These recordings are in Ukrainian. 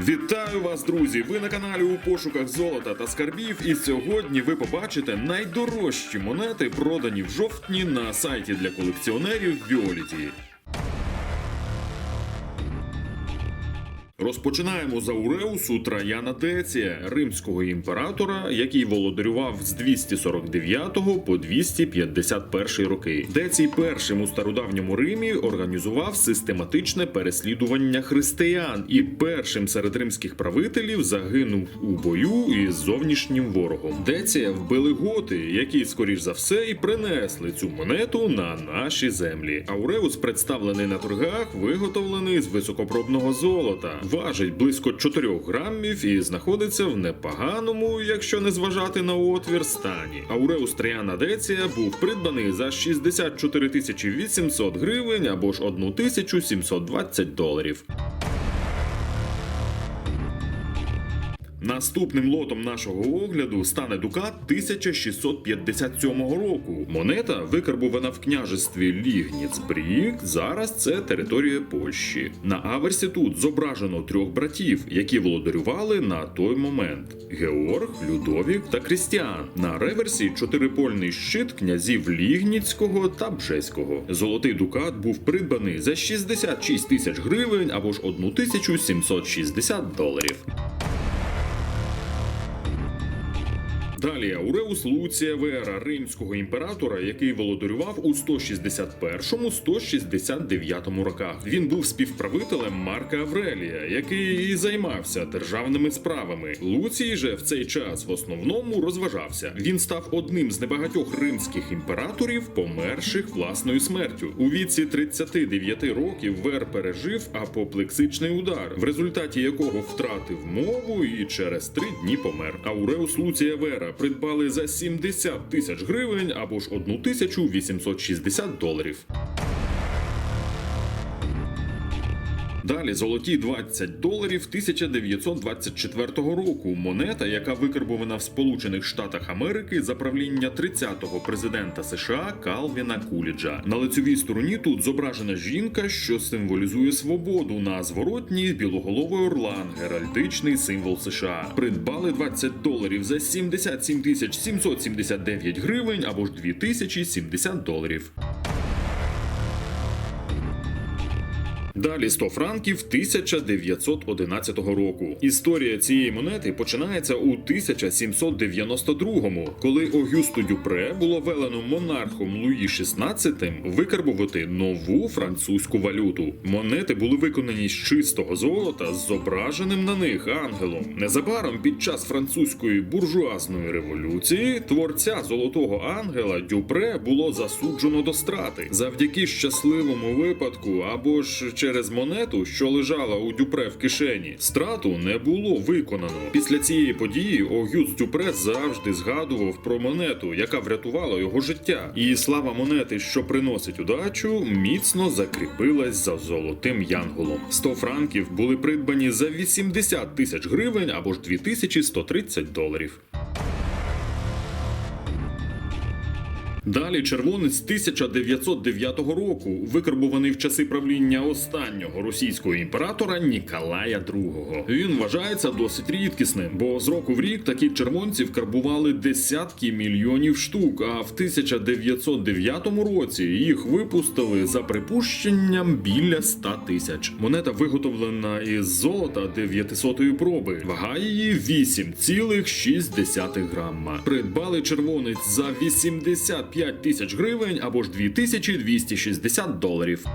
Вітаю вас, друзі! Ви на каналі у пошуках золота та скарбів. І сьогодні ви побачите найдорожчі монети, продані в жовтні на сайті для колекціонерів Violet. Розпочинаємо з Ауреусу Траяна Деція, римського імператора, який володарював з 249 по 251 роки. Децій першим у стародавньому Римі організував систематичне переслідування християн і першим серед римських правителів загинув у бою із зовнішнім ворогом. Деція вбили готи, які, скоріш за все, і принесли цю монету на наші землі. Ауреус представлений на торгах, виготовлений з високопробного золота важить близько 4 грамів і знаходиться в непоганому, якщо не зважати на отвір стані. Ауреус Тріана Деція був придбаний за 64 тисячі 800 гривень або ж 1720 доларів. Наступним лотом нашого огляду стане Дукат 1657 року. Монета викарбована в княжестві Лігніцбрік. Зараз це територія Польщі. На аверсі тут зображено трьох братів, які володарювали на той момент: Георг, Людовік та Крістіан. На реверсі чотирипольний щит князів Лігніцького та Бжеського. Золотий дукат був придбаний за 66 тисяч гривень або ж 1760 доларів. Далі Ауреус Луція Вера, римського імператора, який володарював у 161-169 роках. Він був співправителем Марка Аврелія, який і займався державними справами. Луцій же в цей час в основному розважався. Він став одним з небагатьох римських імператорів, померших власною смертю. У віці 39 років Вер пережив апоплексичний удар, в результаті якого втратив мову і через три дні помер. Ауреус Луція Вера придбали за 70 тисяч гривень або ж 1860 доларів. Далі золоті 20 доларів 1924 року. Монета, яка викарбована в Сполучених Штатах Америки за правління 30-го президента США Калвіна Куліджа. На лицевій стороні тут зображена жінка, що символізує свободу. На зворотній білоголовий орлан, геральдичний символ США. Придбали 20 доларів за 77 тисяч 779 гривень або ж 2070 доларів. Далі 100 франків 1911 року. Історія цієї монети починається у 1792-му, коли Огюсту Дюпре було велено монархом Луї XVI викарбувати нову французьку валюту. Монети були виконані з чистого золота з зображеним на них ангелом. Незабаром під час французької буржуазної революції творця золотого ангела Дюпре було засуджено до страти завдяки щасливому випадку або ж через монету, що лежала у Дюпре в кишені. Страту не було виконано. Після цієї події Огюст Дюпре завжди згадував про монету, яка врятувала його життя. І слава монети, що приносить удачу, міцно закріпилась за золотим янголом. 100 франків були придбані за 80 тисяч гривень або ж 2130 доларів. Далі червонець 1909 року, викарбований в часи правління останнього російського імператора Ніколая II. Він вважається досить рідкісним, бо з року в рік такі червонців карбували десятки мільйонів штук. А в 1909 році їх випустили за припущенням біля 100 тисяч. Монета виготовлена із золота 900-ї проби. Вага її 8,6 грама. Придбали червонець за 85 тисяч гривень або ж 2260 доларів.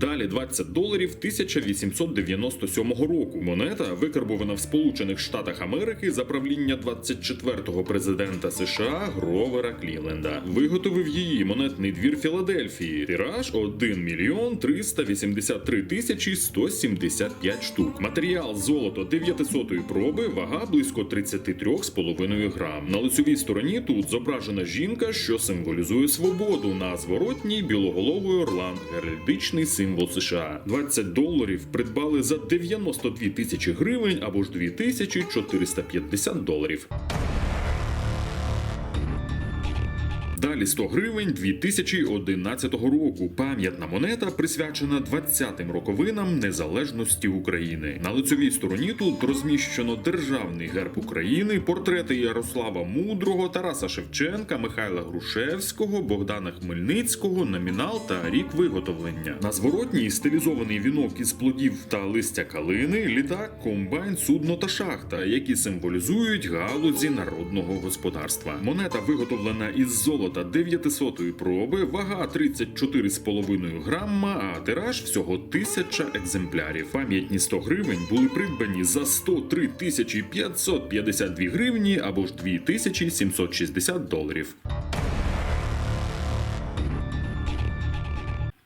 Далі 20 доларів 1897 року. Монета викарбована в Сполучених Штатах Америки за правління 24-го президента США Гровера Клівленда. Виготовив її монетний двір Філадельфії. Тираж 1 мільйон 383 тисячі 175 штук. Матеріал золото 900-ї проби, вага близько 33,5 грам. На лицевій стороні тут зображена жінка, що символізує свободу. На зворотній білоголовий орлан, геральдичний символ США. 20 доларів придбали за 92 тисячі гривень або ж 2450 доларів. Далі 100 гривень 2011 року. Пам'ятна монета присвячена 20-тим роковинам незалежності України. На лицевій стороні тут розміщено державний герб України, портрети Ярослава Мудрого, Тараса Шевченка, Михайла Грушевського, Богдана Хмельницького, номінал та рік виготовлення. На зворотній стилізований вінок із плодів та листя калини, літак, комбайн, судно та шахта, які символізують галузі народного господарства. Монета виготовлена із золота 900-ї проби, вага 34,5 грамма, а тираж всього 1000 екземплярів. Пам'ятні 100 гривень були придбані за 103 тисячі 552 гривні або ж 2760 доларів.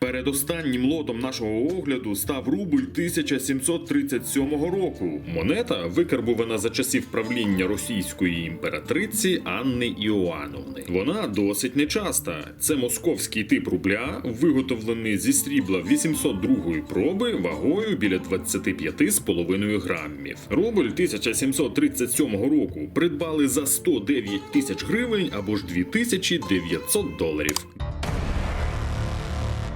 Передостаннім лотом нашого огляду став рубль 1737 року. Монета викарбувана за часів правління російської імператриці Анни Іоанновни. Вона досить нечаста. Це московський тип рубля, виготовлений зі срібла 802 проби вагою біля 25,5 грамів. Рубль 1737 року придбали за 109 тисяч гривень або ж 2900 доларів.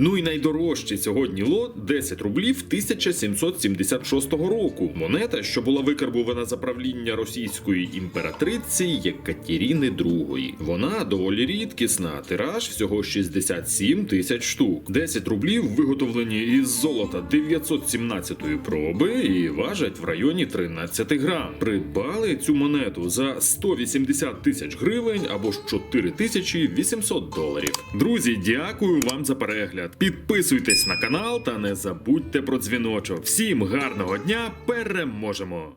Ну і найдорожчий сьогодні лот 10 рублів 1776 року. Монета, що була викарбувана за правління російської імператриці Єкатеріни II. Вона доволі рідкісна, тираж всього 67 тисяч штук. 10 рублів виготовлені із золота 917-ї проби і важать в районі 13 грам. Придбали цю монету за 180 тисяч гривень або ж 4800 доларів. Друзі, дякую вам за перегляд. Підписуйтесь на канал та не забудьте про дзвіночок. Всім гарного дня! Переможемо!